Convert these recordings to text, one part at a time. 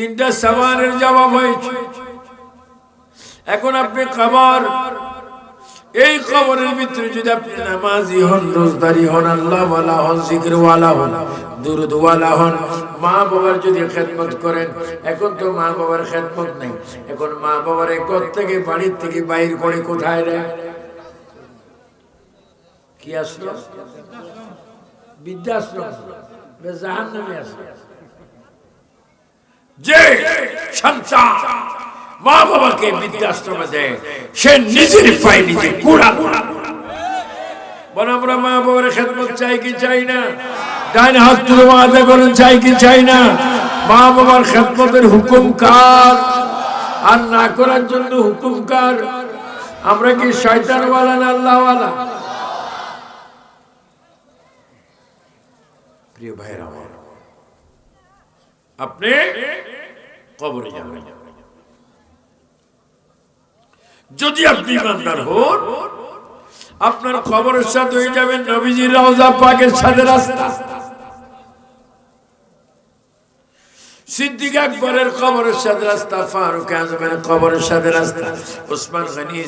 তিনটা সওয়ালের জবাব হয়েছে। এখন আপনি খাবার, এই খবরের ভিতরে যদি আপনি নামাজি হন, রোজদারি হন আল্লাহ হন জিকির হন দুরুদ হন মা বাবার যদি খেদমত করেন, এখন তো মা বাবার খেদমত নেই। এখন মা বাবার ঘর থেকে, বাড়ির থেকে বাইর করে কোথায় রে? কি আসলো? বৃদ্ধাশ্রম। জাহান নামে আসলো। যে সন্তান মা বাবাকে বৃদ্ধাশ্রমে দেয় সে নিজের পায়ে নিজে কুড়া বল, আমরা মা বাবার খেদমত চাই কি চাই না? ডাইন হাত তুলে আদা করেন, চাই কি চাই না? মা বাবার খেদমতের হুকুম কার? আর না করার জন্য হুকুম কার? আমরা কি শয়তানওয়ালা না আল্লাহওয়ালা? প্রিয় আমার আপনি কবরে যাবেন। যদি আপনি ইমানদার হন, আপনার খবরের সাথে হয়ে যাবেন নবীজির রওজা পাকের সাথে রাস্তা। কবরের সাথে রাস্তা, ফারুক আজমের কবরের সাথে রাস্তা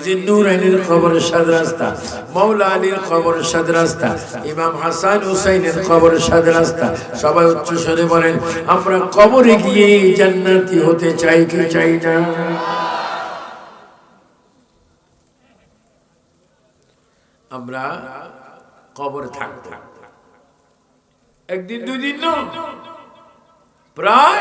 জিন্নুরাইনের কবরের সাথে রাস্তা মৌলা আলীর কবরের সাথে রাস্তা, ইমাম হাসান হুসাইনের কবরের সাথে রাস্তা। সবাই উচ্চ স্বরে বলেন, আমরা কবরে গিয়ে জান্নাতি হতে চাই কি চাই না? আমরা কবরে থাকব। একদিন দুই দিন না, প্রায়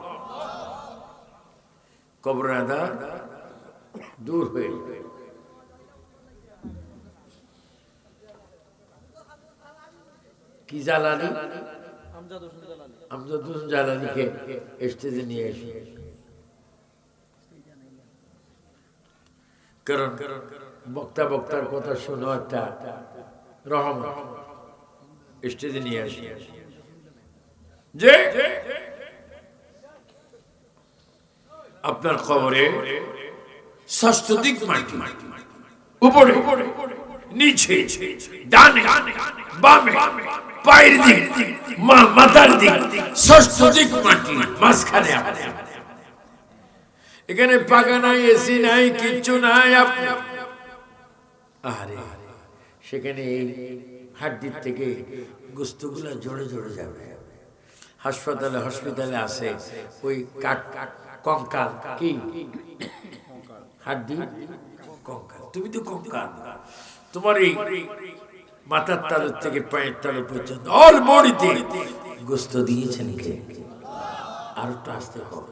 কবর দূর হয়ে যাবে কি জ্বালানি? আমজাদ জ্বালানিকে স্টেজে নিয়ে এসে। কারণ বক্তা বক্তার কথা শোনো একটা রহম স্টেজে নিয়ে আসি। যে আপনার খবরে ষষ্ঠ দিক মাটি। উপরে, নিচে, ডানে, বামে, পায়ের দিক, মা, মাথার দিক ষষ্ঠ দিক মাটি, মাঝখানে এখানে পাকা নাই, এসি নাই, কিচ্ছু নাই আপনি। আরে, সেখানে এই হাড্ডির থেকে গুস্তগুলা জোরে জোরে যাবে। হাসপাতালে, হসপিটালে আছে ওই কাট কাট কঙ্কাল, কি? হাড্ডি? কঙ্কাল। তুমি তো কঙ্কাল। তোমার এই মাথার তালুর থেকে পায়ের তালু পর্যন্ত অল বডিতে গোস্ত দিয়েছেন কে? আর একটু আসতে হবে।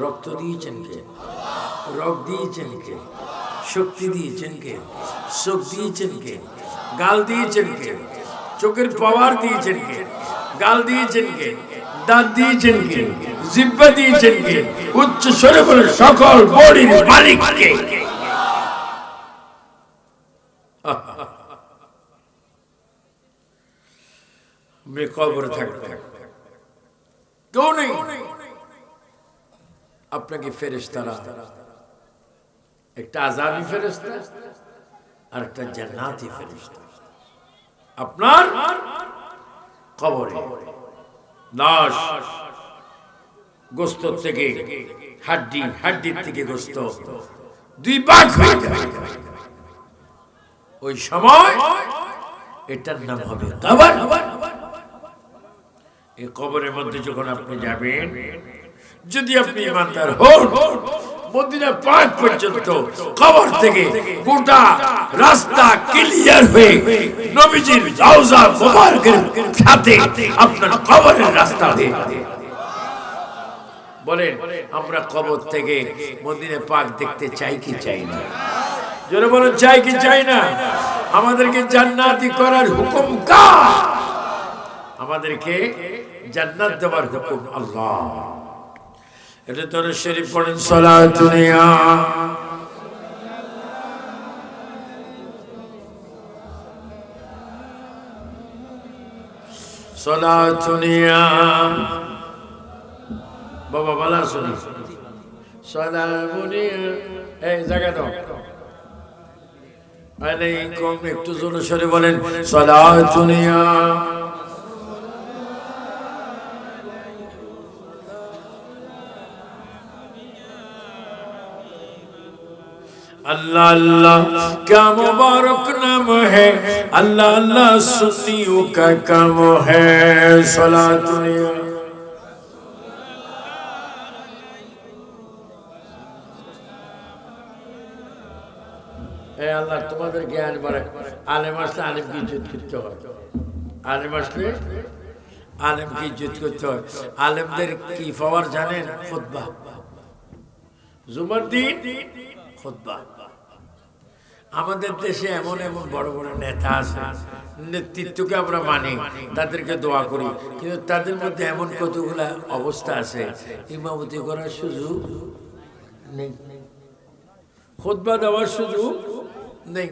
রক্ত দিয়েছেন কে? দিয়েছেন কে? শক্তি দিয়েছেন কে? চোখ দিয়েছেন কে? গাল দিয়েছেন কে? চোখের পাওয়ার দিয়েছেন কে? গাল দিয়েছেন কে? দাঁত দিয়েছেন জিব্বা দিয়েছেন উচ্চ সকল মালিক একটা আজাবি ফেরেশতা আর একটা জান্নাতি ফেরেশতা। আপনার কবরে। লাশ গোস্ত থেকে হাড্ডি, হাড্ডির থেকে গোস্ত। দুই ভাগ হয়ে যাবে ওই সময় এটার নাম হবে কবর এই কবরের মধ্যে যখন আপনি যাবেন, যদি আপনি ইমানদার হন মদিনা পাক পর্যন্ত কবর থেকে গোটা রাস্তা ক্লিয়ার হয়ে নবীজির রওজা মুবারকের সাথে আপনার কবরের রাস্তা যাবে। বলেন আমরা কবর থেকে মদিনা পাক দেখতে চাই কি চাই না? জোরে বলেন চাই কি চাই না? আমাদেরকে জান্নাতি করার হুকুম কার? আমাদেরকে জান্নাত দেওয়ার হুকুম আল্লাহ। এটা তোর শরীফ পড়েন সলাতুনিয়া সলাতুনিয়া বাবা বালা শুনি সলামুনিয়া এই, জায়গা দাও। আলাইকুম একটু জোরে সরে বলেন সলাতুনিয়া আল্লাহ আল্লাহ کیا مبارک نام ہے আল্লাহ اللہ سنیوں کا کام ہے سلا আল্লাহ, তোমাদের জ্ঞান বাড়ে আলেম আসলে আলেমকে ইজ্জত করতে হয়। আলেম আসলে আলেমকে ইজ্জত করতে হয়। আলেমদের কি পাওয়ার জানেন? খোদবা। জুমার দিন খোদবা। আমাদের দেশে এমন এমন বড় বড় নেতা আছে, নেতৃত্বকে আমরা মানি, তাদেরকে দোয়া করি। কিন্তু তাদের মধ্যে এমন কতগুলা অবস্থা আছে, ইমামতি করার সুযোগ নেই। খুতবা দেওয়ার সুযোগ নেই।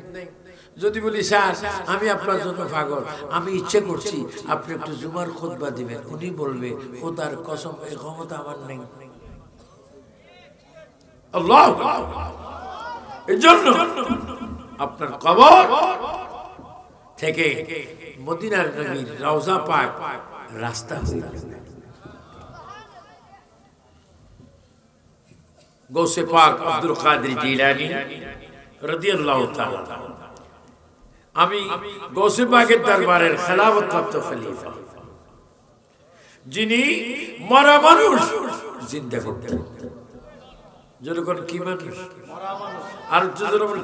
যদি বলি, স্যার, আমি আপনার জন্য পাগল, আমি ইচ্ছে করছি আপনি একটু জুমার খুতবা দিবেন। উনি বলবে, খোদার কসম এই ক্ষমতা আমার নেই। এই জন্য আপনার কবর থেকে মদিনার নবীর রওজা পাক রাস্তা গৌসে পাক আব্দুল কাদের জিলানী রাদিয়াল্লাহু তাআলা। আমি গৌসে পাকের দরবারের খেলাফত প্রাপ্ত খলিফা। যিনি মরা মানুষ জিন্দা করতেন। যখন কি মানুষ? আর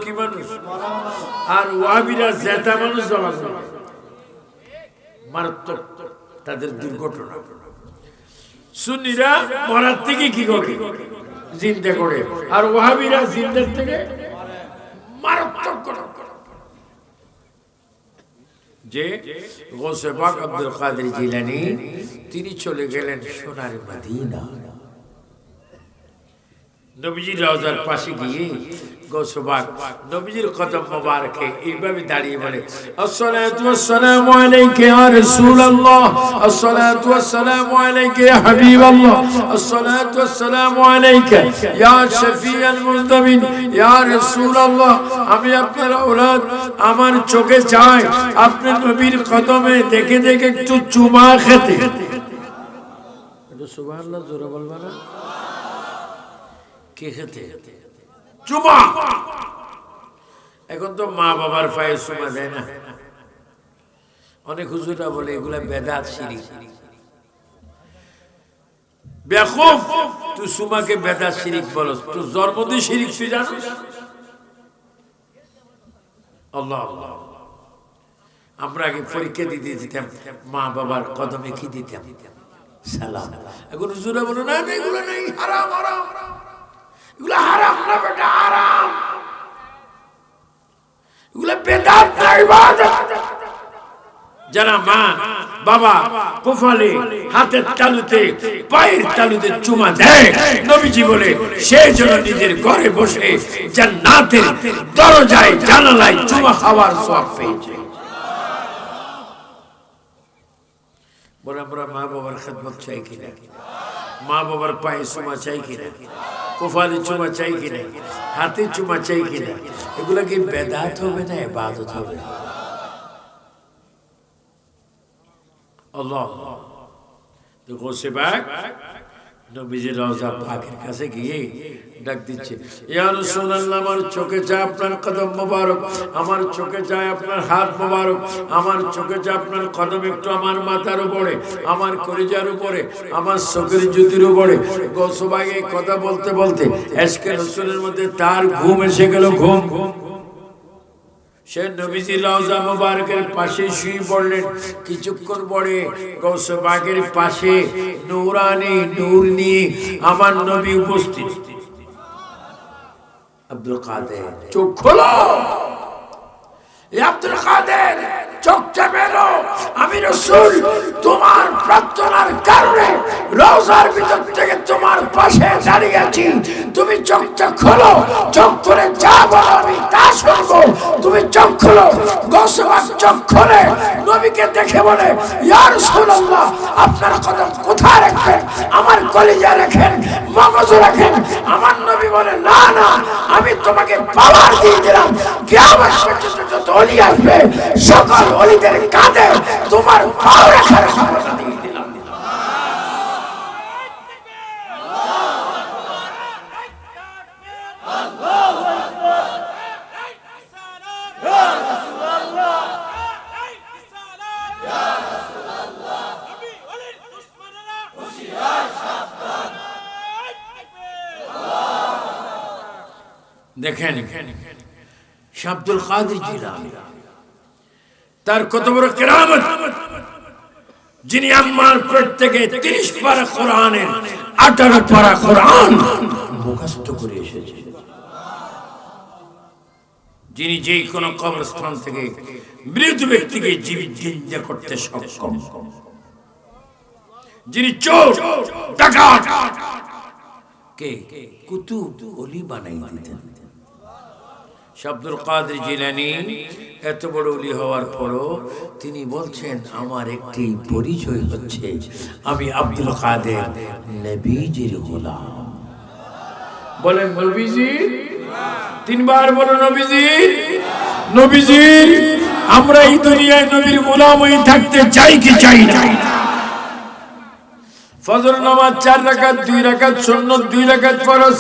কি মানুষ? আর ওয়াবিরা জেতা মানুষ জমা মারাত্মক তাদের দুর্ঘটনা। সুন্নিরা মরার থেকে কি করে? জিন্দা করে। আর জিন্দার থেকে মারাত্মক যে গোসে পাক আব্দুল কাদের জিলানি, তিনি চলে গেলেন সোনার মদিনা। নবীজির রওজার পাশে গিয়ে গোসবাক, নবীজির কদম মোবারকে এইভাবে দাঁড়িয়ে বলে, আসসালাতু ওয়াসসালামু আলাইকা ইয়া রাসূলুল্লাহ, আসসালাতু ওয়াসসালামু আলাইকা ইয়া হাবিবাল্লাহ, আসসালাতু ওয়াসসালামু আলাইকা ইয়া শফিয়াল মুজদামিন ইয়া রাসূলুল্লাহ, আমি আপনার আওলাদ আমার চোখে চাই আপনার নবীর কদমে দেখে দেখে একটু চুমা খেতে। এটা সুবহানাল্লাহ, জোরে বলবা না? কে খেতে? চুমা! এখন তো মা বাবার পায়ে চুমা দেয় না। অনেক হুজুরা বলে এগুলা বেদাত সিঁড়ি। শিরিক আমরা আগে পরীক্ষা দিতে মা বাবার কদমে কি সালাম। এখন হুজুরা বলো না, এগুলো নেই হারাম হারাম। এগুলো হারাম না বেটা, হারাম। এগুলো বেদাত না ইবাদত। যারা মা, বাবা কোফালে হাতের তালুতে, পায়ের তালুতে চুমা দেয়, নবীজি বলে সে যেন নিজের ঘরে বসে জান্নাতের দরজায়, জানালায় চুমা খাওয়ার সব পেয়েছে। বলে আমরা মা বাবার খেদমত চাই কিনা? মা বাবার পায়ে চুমা চাই কিনা কোফালে চুমা চাই কিনা হাতে চুমা চাই কিনা এগুলা কি বেদাত হবে না এবাদত হবে আল্লাহ তো গোসে বাগ নবীজি রওজা পাকের কাছে গিয়ে ডাক দিচ্ছে, ইয়া রাসূলুল্লাহ, আমার চোখে চায় আপনার কদম মোবারক, আমার চোখে চায় আপনার হাত মোবারক, আমার চোখে চায় আপনার কদম একটু আমার মাথার উপরে, আমার কলিজার উপরে, আমার চোখের জুতির উপরে। গোসবাগে কথা বলতে বলতে এসকে রসুলের মধ্যে তার ঘুম এসে গেল ঘুম ঘুম। সে নবীজি রওজা মুবারকের পাশে শুয়ে পড়লেন। কিছুক্ষণ পরে গৌসবাগের পাশে নূরানি নূর নিয়ে আমার নবী উপস্থিত। আব্দুল কাদের। চোখ খোলো! আব্দুল কাদের! তুমি চোখটা খোলো, চোখ করে যা বলো আমি তা শুনব। তুমি চোখ খোলো, গোসবার চোখ খোলে, নবীকে দেখে বলে ইয়ার আপনার কদম কোথায় রাখবেন আমার কলিজা রাখেন, মগজ রাখেন। আমার নবী বলে, না না, আমি তোমাকে পাওয়ার দিয়ে দিলাম। কিয়ামত পর্যন্ত যত অলি আসবে, সকল অলিদের কাঁধে তোমার পাও রাখার ক্ষমতা দিয়ে দিলাম দেখেন শাব্দুল কাদের জিলানী। তার কত বড় কেরামত? যিনি আম্মার পেট থেকে তিরিশ পারা কোরআনের আঠারো পারা কোরআন মুখস্থ করে এসেছে। যিনি যে কোন কবরস্থান থেকে মৃত ব্যক্তিকে জীবিত জিন্দা করতে সক্ষম। যিনি চোর, ডাকাত, কে? কুতুব, অলি বানাই দিতেন। শাব্দুল কাদের জিলানি এত বড় অলি হওয়ার পরও তিনি বলছেন, আমার একটি পরিচয় হচ্ছে। আমি আব্দুল কাদের নবীজির গোলাম। বলেন, নবীজি? তিনবার বলো, নবীজি? নবীজি আমরা এই দুনিয়ায় নবীর গোলাম হয়ে থাকতে চাই কি চাই না? ফজর নামাজ চার রাকাত, দুই রাকাত সুন্নত, দুই রাকাত ফরজ।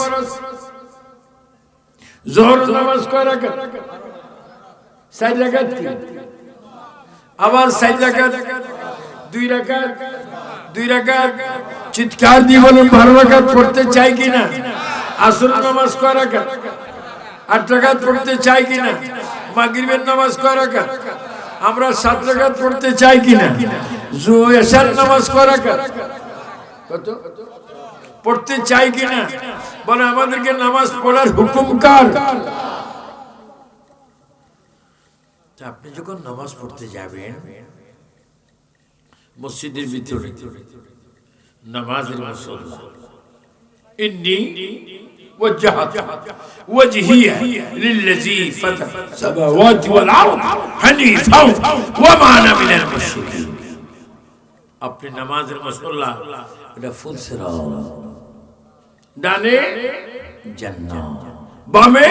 জোহর নামাজ কয় রাকাত? চার রাকাত কি? আবার চার রাকাত, দুই রাকাত দুই রাকাত। চিৎকার দিয়ে বলুন, বারো রাকাত পড়তে চাই কিনা আসর নামাজ কয় রাকাত? আট রাকাত পড়তে চাই কিনা মাগরিবের নামাজ কয় রাকাত? আমরা সাত রাকাত পড়তে চাই কিনা এশার নামাজ কয় রাকাত? কত? পড়তে চাই কিনা বলে আমাদেরকে নামাজ পড়ার হুকুম কার তা আপনি যখন নামাজ পড়তে যাবেন মসজিদের ভিতরে নামাজের মুসল্লা ইন্নি وجهت وجهي للذي فتح السماوات والارض حنيفا وما انا من المشركين আপনি নামাজের মুসল্লা এটা ফুল ডানে বামে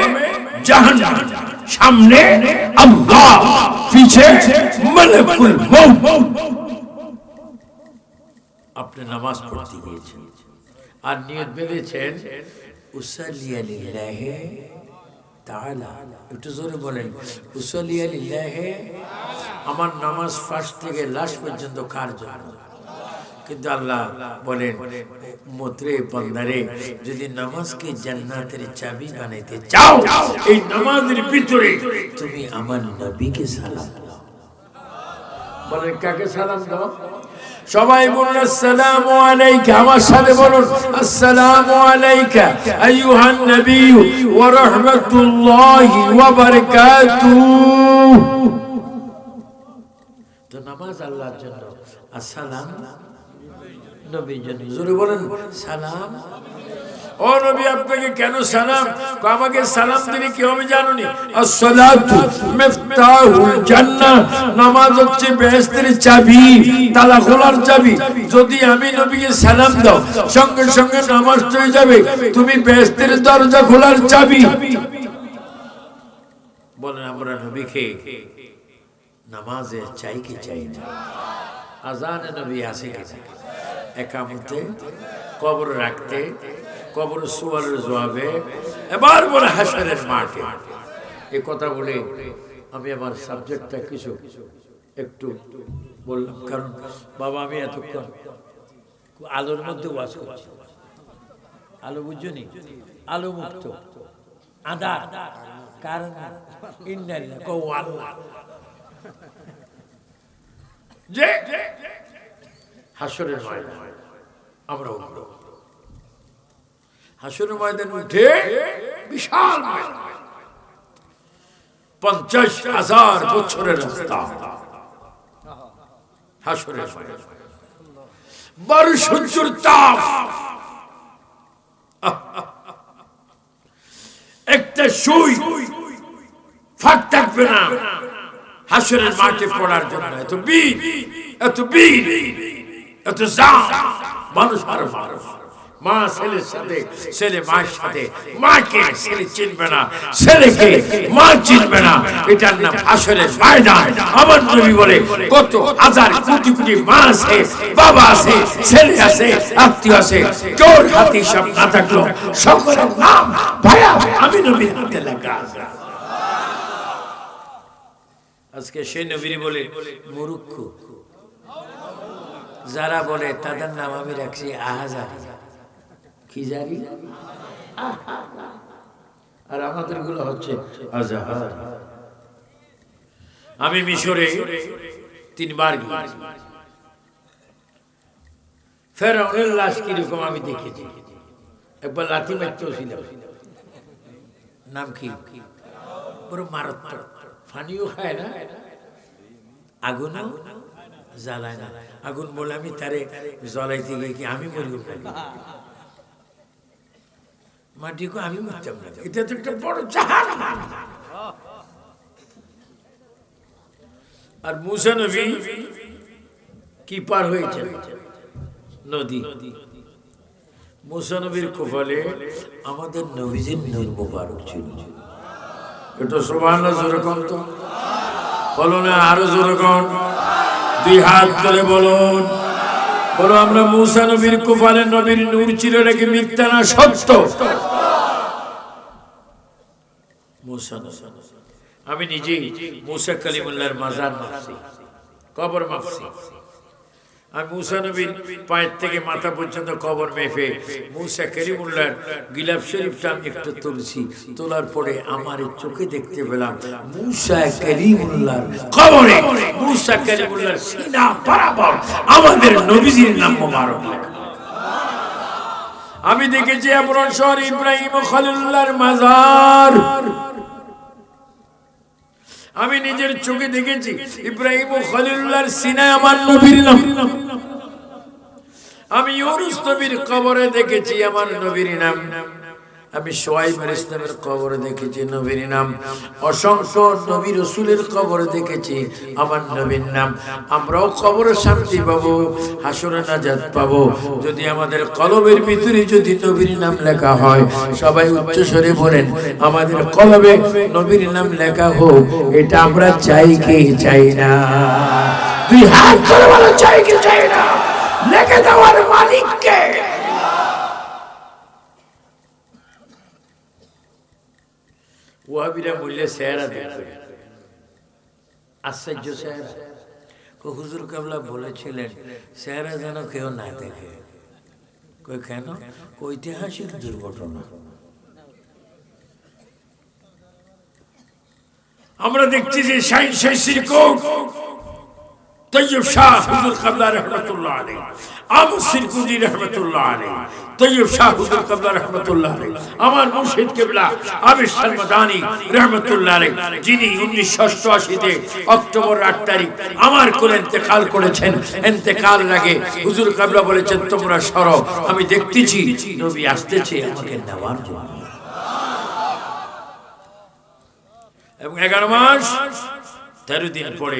জাহান্নাম। সামনে আল্লাহ পিছে মালাকুল মউত। আপনি নামাজ পড়তে গিয়েছেন। আর নিয়ত বেঁধেছেন উসালিয়া লিল্লাহি তাআলা। একটু জোরে বলেন উসালিয়া লিল্লাহি আমার নামাজ ফার্স্ট থেকে লাস্ট পর্যন্ত কার জন্য? কিন্তু আল্লাহ বলেন, মত্রে বন্দারে, যদি নামাজকে জান্নাতের চাবি বানাইতে চাও, এই নামাজের ভিতরে তুমি আমার নবীকে সালাম বলেন, কাকে সালাম দাও? সবাই বলুন, আসসালামু আলাইকা। আমার সাথে বলুন, আসসালামু আলাইকা আইয়ুহান নবী ওয়া রাহমাতুল্লাহি ওয়া বারাকাতুহু। তো নামাজ আল্লাহর জন্য, আসসালাম সালাম। ও নবী, আপনাকে কেন সালাম? আমাকে সালাম দিলে কি হবে জানো আসসালাতু মিফতাহুল জান্নাহ। নামাজ হচ্ছে বেহেশতের চাবি, তালা খোলার চাবি। যদি আমি নবীকে সালাম দাও, সঙ্গে সঙ্গে নামাজ হয়ে যাবে। তুমি বেহেশতের দরজা খোলার চাবি। বলেন, আমরা নবীকে নামাজে চাই কি চাই না? আজানে নবী আছে কি থাকে? একামতে, কবর রাখতে, কবর সুয়ারের জবাবে, এবার বলে হাসানের মাঠে। এ কথা বলে আমি আমার সাবজেক্টটা কিছু একটু বললাম। কারণ বাবা, আমি এতক্ষণ আলোর মধ্যে ওয়াজ করছি। আলো বুঝছ নি? আলো মুক্ত। আদার কারণ আল্লাহ। হাসরের ময়দান। আমরা উঠব হাসরের ময়দান উঠে বিশাল। পঞ্চাশ হাজার বছরের রাস্তা। হাসরের তাপ। একটা সুই ফাঁক থাকবে না। হাসরের মাঠে পড়ার জন্য। এত বীর এত বীর। মানুষ মানুষ মা ছেলের সাথে, ছেলে মায়ের সাথে। মাকে ছেলে চিনবে না, ছেলেকে মা চিনবে না। এটার নাম আসলে আমার নবী বলে, কত হাজার কোটি কোটি মা আছে, বাবা আছে, ছেলে আছে, আত্মীয় আছে। সব না থাকল সকলের নাম আমি নবীর হাতে লেখা। আজকে নবীর বলে মুরুক্ষ যারা বলে তাদের নাম আমি রাখছি আহাজার। কি জানি আর আমাদেরগুলো হচ্ছে আমি মিশরে তিনবার ফেরাউনের লাশ কীরকম আমি দেখেছি? একবার লাথি মারতেও ছিল নাম কি? বড় মারাত্মক। ফানিও খায় না? আগুন জ্বালায় না। আগুন বলে আমি তারে জ্বলাইতে গিয়ে কি আমি মরি মাটিকে আমি মরতাম না। এটা তো একটা বড় জাহান আর মুসা নবী কি পার হয়েছে নদী। মুসা নবীর কপালে আমাদের নবীজির নূর মুবারক ছিল। এটা সোভান যেরকম তো। বলো না, আরও যেরকম দুই হাত ধরে বলুন। বলো, আমরা মুসা নবীর কপালে নবীর নূর ছিল নাকি মিথ্যা না, সত্য। আমি নিজেই মুসা কালিমুল্লাহর মাজার মাপছি কবর মাপছি আমি মুসা নবীর পায়ের থেকে মাথা পর্যন্ত কবর মেপে মুসা করিমুল্লার গিলাফ শরীফটা আমি একটু তুলছি। তোলার পরে আমার চোখে দেখতে পেলাম মুসা করিমুল্লার কবরে। মুসা করিমুল্লার সিনা বরাবর আমাদের নবীজির নাম মোবারক। আমি দেখেছি আপনার শহর ইব্রাহিম ও খলিলুল্লাহর মাজার। আমি নিজের চোখে দেখেছি ইব্রাহিম ও খলিলুল্লাহর সিনায় আমার নবীর নাম। আমি ইউনুস নবীর কবরে দেখেছি, আমার নবীর নাম। আমি সোয়াইব ইসলামের কবরে দেখেছি, নবীর নাম। অসংখ্য নবী রসুলের কবরে দেখেছি, আমার নবীর নাম। আমরাও কবরে শান্তি পাবো, হাসরে নাজাত পাবো। যদি আমাদের কলবের ভিতরে যদি নবীর নাম লেখা হয়, সবাই উচ্চস্বরে বলেন, আমাদের কলবে নবীর নাম লেখা হোক, এটা আমরা চাই কি চাই না? তুই হাত ধরে বলো চাই কি চাই না? লেখে দেওয়ার মালিককে। ওয়াবিরা বললে দেখবে আশ্চর্য হুজুর বলেছিলেন সেহারা যেন কেউ না দেখে। কই, কেন? ঐতিহাসিক দুর্ঘটনা। আমরা দেখছি যে সাইন শেষির কোট তৈয়ব শাহ হুজুর কাবলা রহমতুল্লাহ আলী আবু সিরকুদি রহমতুল্লাহ আলী তৈয়ব শাহ হুজুর কাবলা রহমতুল্লাহ আলী আমার মুর্শিদ কেবলা আবির সালমাদানি রহমতুল্লাহ আলী যিনি উনিশশো অষ্টআশিতে অক্টোবর আট তারিখ আমার কোলে ইন্তেকাল করেছেন। ইন্তেকাল লাগে হুজুর কাবলা বলেছেন, তোমরা সরো, আমি দেখতেছি, নবী আসতেছে আমাকে নেওয়ার জন্য। এবং এগারো মাস তেরো দিন পরে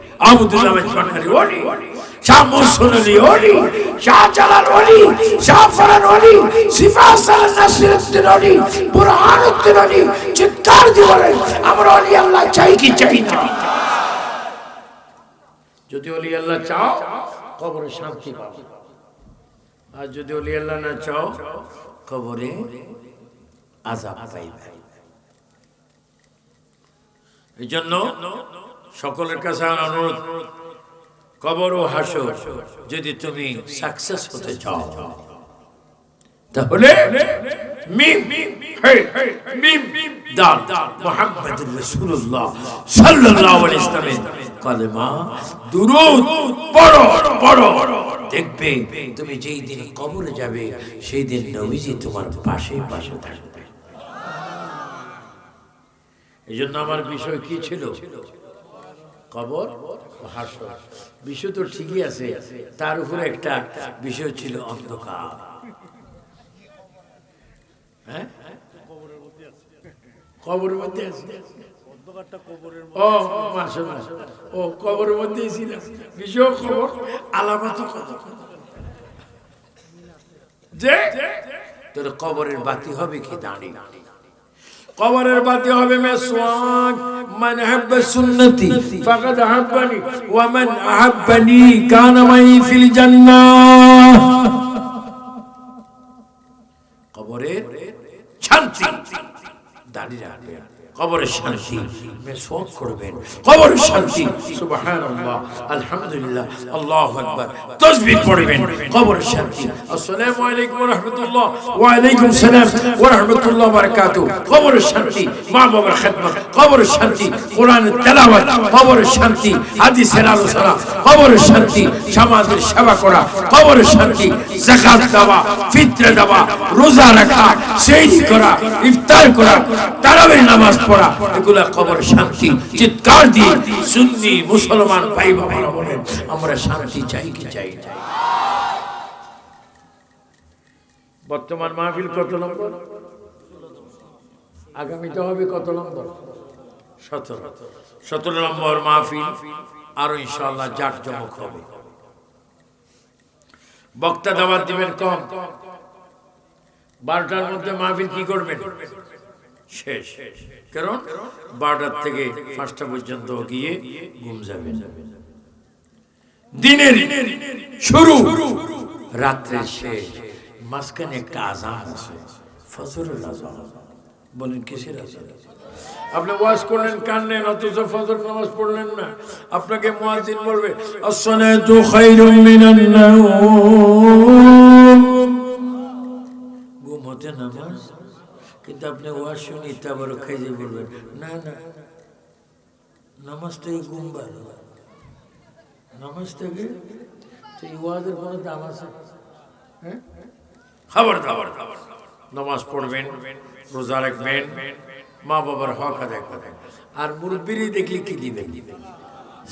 আবুদুল পাঠারি ওলি, শাহ মুহসিন আলী ওলি, শাহ জালাল ওলি, শাহ ফরান ওলি সিফা সালান নাসিরউদ্দিন ওলি বুরহানুদ্দিন ওলি, চিৎকার দিয়ে বলেন ওলি আল্লাহ চাই কি চাই না? যদি ওলি আল্লাহ চাও, কবরে শান্তি পাবে। আর যদি ওলি আল্লাহ না চাও, কবরে আজাব পাইবে। এই জন্য সকলের কাছে আমার অনুরোধ, কবর ও হাসো যদি তুমি সাকসেস হতে চাও, তাহলে দেখবে তুমি যেই দিন কবরে যাবে, সেই দিন নবীজি তোমার পাশে পাশে থাকবে। এই জন্য আমার বিষয় কি ছিল? কবর ও হাসর। বিষয় তো ঠিকই আছে তার উপরে একটা বিষয় ছিল অন্ধকার। হ্যাঁ? কবরের মধ্যে আছে। ও ও কবরের মধ্যেই ছিল। বিষয় খবর আলামত কত যে? তোর কবরের বাতি হবে কি দাঁড়িয়ে কবরের বাতি হবে মেসওয়াক। মান হাব্বা সুন্নতি, ফাকাদ হাব্বানি, ওয়া মান আহাব্বানি, কানা মাই ফিল জান্নাহ কবরের শান্তি দাঁড়িয়ে রাখবেন কবরের শান্তি। মেসওয়াক করবেন। কবরের শান্তি। সুবহানাল্লাহ আলহামদুলিল্লাহ আল্লাহু আকবার। তাসবিহ পড়বেন। কবরের শান্তি। আসসালামু আলাইকুম ওয়া রাহমাতুল্লাহ ওয়া আলাইকুম সালাম ওয়া রাহমাতুল্লাহ ওয়া বারাকাতুহু কবরের শান্তি। মা বাবার খেদমত। কবরের শান্তি। কোরআনের তেলাওয়াত। কবরের শান্তি। হাদিসের আলোচনা। কবরের শান্তি। সমাজের সেবা করা। কবরের শান্তি। যাকাত দেওয়া ফিতরে দেওয়া রোজা রাখা সেহরি করা ইফতার করা তারাবির নামাজ পড়া এগুলা কবরের শান্তি চিৎকার দিয়ে সুন্নি মুসলমান ভাই বাবারা বলেন আমরা শান্তি চাই কি চাই বর্তমান মাহফিল কত নম্বর? আগামীতে হবে কত নম্বর? সতেরো। সতেরো নম্বর মাহফিল আরও ইনশাল্লাহ জাক জমক হবে। বক্তা দাওয়াত দিবেন কম। বারোটার মধ্যে মাহফিল কি করবেন? শেষ। কারণ বারোটার থেকে পাঁচটা পর্যন্ত গিয়ে ঘুম যাবেন দিনের শুরু শেষ মাঝখানে একটা আজান আছে আজান বলেন, কিসের আজান আপনি ওয়াজ করলেন অথচ ফজর নামাজ পড়লেন না। আপনাকে মুয়াজ্জিন বলবে, আসসালাতু খায়রুম মিনান নাওম। ঘুম নামাজ? কিন্তু আপনি ওয়াজ শুনি তারপর খাইতে বলবেন, না না। নামাজ থেকে ঘুম ভালো নামাজ থেকে তো ওয়াজের কোনো দাম আছে খাবার খাবার খাবার নামাজ পড়বেন, রোজা রাখবেন, মা বাবার হক আদায় করেন আর মুরব্বীরই দেখলে কি দিবেন?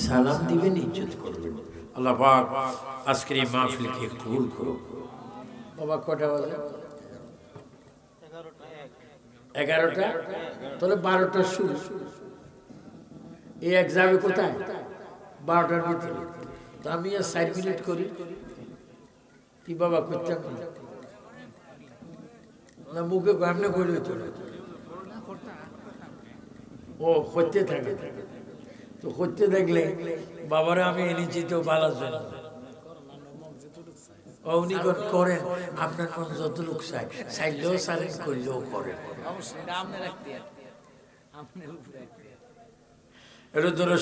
সালাম দিবেন, ইজ্জত করবেন। আল্লাহ পাক আজকের এই মাহফিলকে কবুল করো বাবা, কটা বাজে? এগারোটা? তাহলে বারোটার শুরু। এই এক যাবে কোথায়? বারোটার ভিতরে। তো আমি আর সাইড মিনিট করি। কি বাবা করতাম না? মুখে গামনে বলে তো ও, করতে থাকে। তো করতে দেখলে বাবারা আমি এনেছি তো বালার জন্য। কোন করেন আপনার মন যত লোক চাই চাইলেও সারেন করলেও করেন।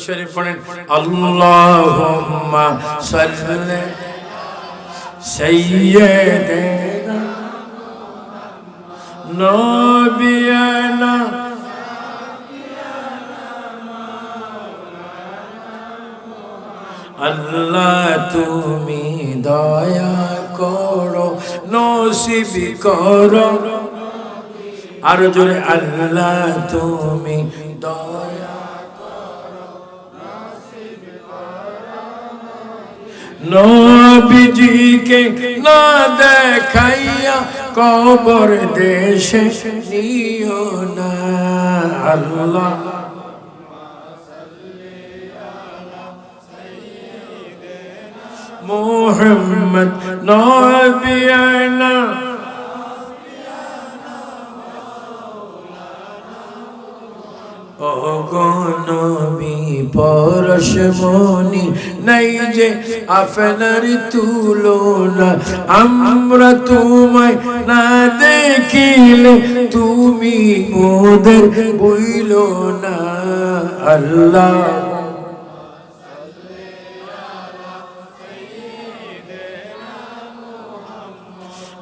শরীফ পড়েন আল্লাহুম্মা সাল্লি সাইয়্যিদিনা নবিয়ানা আল্লাহ তুমি দয়া করো, নসিব করো। আর জোরে, আল্লাহ তুমি দয়া নবীজিকে না দেখাইয়া কবর দেশে নিও না আল্লাহ। মোহাম্মদ নবিয়ানা অগণবী পরশমণি নাই যে আপনার তুলনা, আমরা তোমায় না দেখিলে তুমি মোদের বইল না। আল্লাহ।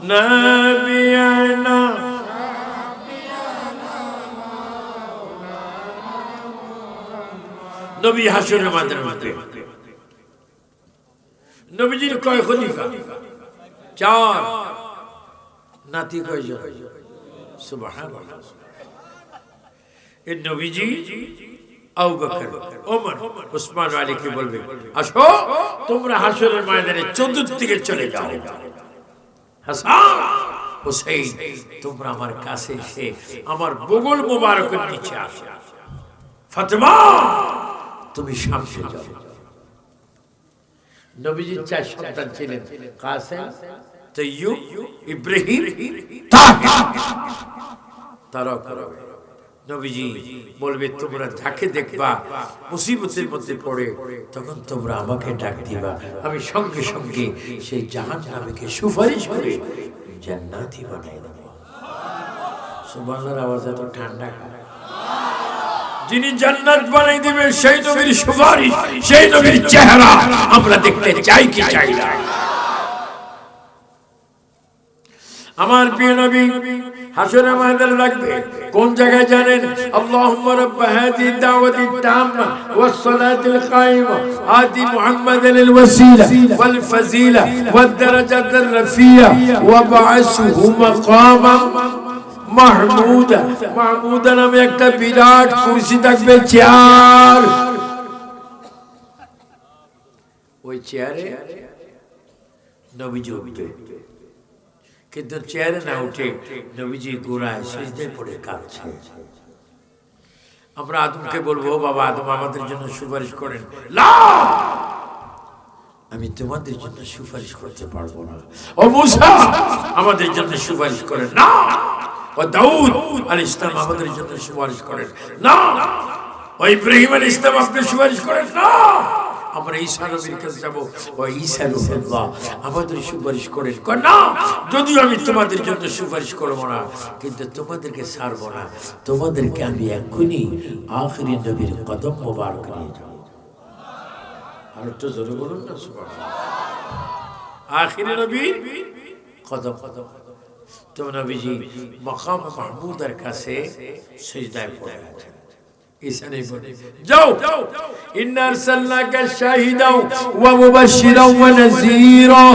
نبينا নবী হাসুরের মাদের মধ্যে নবীজির কয় খলিফা চার নাতি কয়জন সুবহানাল্লাহ এই নবীজি আবু বকর ওমর ওসমান আলীকে বলবে আসো তোমরা হাসরের ময়দানে চতুর্দিকে চলে যাও হাসান হুসেইন, তোমরা আমার কাছে এসে আমার বগল মোবারকের নিচে আসো। ফাতেমা, তুমি সামনে যাও। নবীজির চার সন্তান ছিলেন কাসেম, তৈয়ুব, ইব্রাহিম তারা করবে। নবীজি বলবে, তোমরা যাকে দেখবা, মুসিবতের মধ্যে পড়ে, তখন তোমরা আমাকে ডাক দিবা। আমি সঙ্গে সঙ্গে সেই জাহান নামীকে সুপারিশ করে জান্নাতি বানাই দেব সুবহানাল্লাহর আওয়াজ এত ঠান্ডা যিনি জান্নাত বানাই দিবে সেই নবীর সুপারিশ, সেই নবীর চেহারা আমরা দেখতে চাই কি চাই না। আমার প্রিয় নবী হাসরে ময়দান রাখবে কোন জায়গায় জানেন? আল্লাহুম্মা রাব্ব হাযিহি দাওয়াতি তাম্মা ওয়াস সালাতিল কায়িমা। আতি মুহাম্মাদাল ওয়াসিলা ওয়াল ফাজিলা ওয়াদ দারাজাতার রাফিয়া ওয়া বা'আসহু মাকামান মাহমুদা। মাহমুদা নামে একটা বিরাট কুরসি থাকবে, চেয়ার। ওই চেয়ারে নবীজি উঠবে কিন্তু চেয়ারে না উঠে নবীজি গোড়ায় সেজদায় পড়ে কাঁদছে আমরা আদমকে বলব বাবা আদম আমাদের জন্য সুপারিশ করেন আমি তোমাদের জন্য সুপারিশ করতে পারব না ও মুসা আমাদের জন্য সুপারিশ করেন না ও দাউদ আল ইসলাম আমাদের জন্য সুপারিশ করেন না ও ইব্রাহিম আল ইসলাম আপনি সুপারিশ করেন না আমরা ঈসা নবীর কাছে যাব। ও ঈসা রুহুল্লাহ, আমাদের সুপারিশ কর না, যদিও আমি তোমাদের জন্য সুপারিশ করব না, কিন্তু তোমাদেরকে ছাড়বো না। তোমাদেরকে আমি এক্ষুনি আখরি নবীর কদম নিয়ে যাব। আর একটু জোরে বলুন না নবীজি মকাম মাহমুদের কাছে সেজদায় পড়ে যাও। ইন্না আরসালনাকা শাহিদাও ওয়া মুবাশশিরাও ওয়া নাযীরা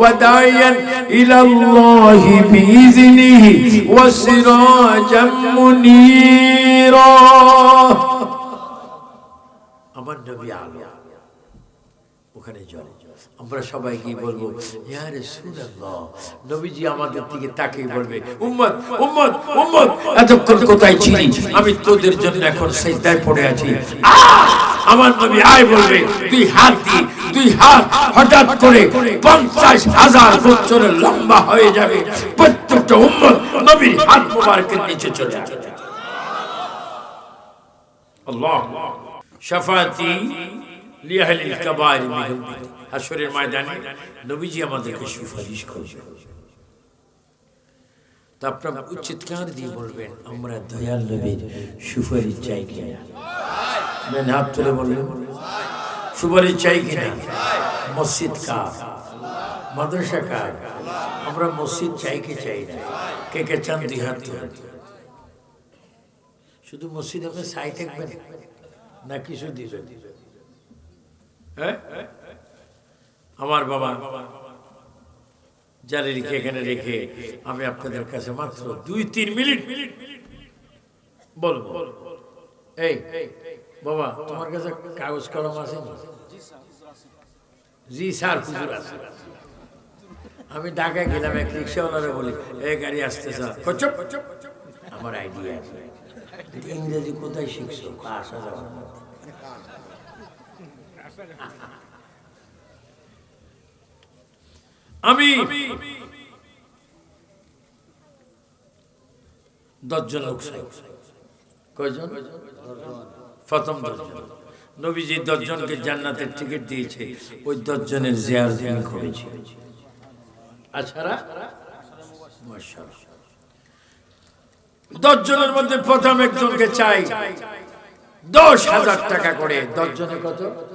ওয়া দাইয়ান ইলা আল্লাহি বিইذনিহি ওয়া সিরাজাম মুনীরা। আমার নবী আলো। ওখানে জলে আমরা সবাই কি বলব নবীজি আমাদের দিকে তাকিয়ে বলবে উম্মত উম্মত উম্মত এতক্ষণ কোথায় ছিলি? আমি তোদের জন্য এখন সিজদায় পড়ে আছি। আমার নবী আয় বলবে দুই হাত দিয়ে দুই হাত হঠাৎ করে পঞ্চাশ হাজার বছরের লম্বা হয়ে যাবে। প্রত্যেকটা উম্মত নবীর হাত মোবারকের নিচে চলে আসবে আল্লাহ। শাফাতি লিয়াহলিল কাবাইর মিন হাসরের ময়দানে নবীজি আমাদেরকে সুপারিশ করবে তা আপনারা উচ্চিৎকার দিয়ে বলবেন আমরা দয়াল নবীর সুপারিশ চাই কিনা? মেন হাত তুলে বলবেন সুপারিশ চাই কিনা? মসজিদ কার? মাদ্রাসা কার? আমরা মসজিদ চাই কি চাই না? কে কে চান তুলে? শুধু মসজিদ আপনি সাই থাকবেন না কিছু দিবেন? হ্যাঁ? আমার বাবা জারি লিখে এখানে রেখে আমি আপনাদের কাছে মাত্র দুই তিন মিনিট বলব। এই, বাবা, তোমার কাছে কাগজ কলম আছে জি স্যার, হুজুর আছে। আমি ঢাকায় গেলাম, এক রিক্সাওয়ালারে বলি, এই গাড়ি আসতে স্যার আমার আইডিয়া আছে। ইংরেজি কোথায় শিখছো? আসা না। আমি দশজন লোক কয়জন? দশজনকে জান্নাতের টিকিট দিয়েছে। ওই দশজনের জিয়ার তিনি করেছে। দশজনের মধ্যে প্রথম একজনকে চাই। দশ হাজার টাকা করে। দশজনে কত?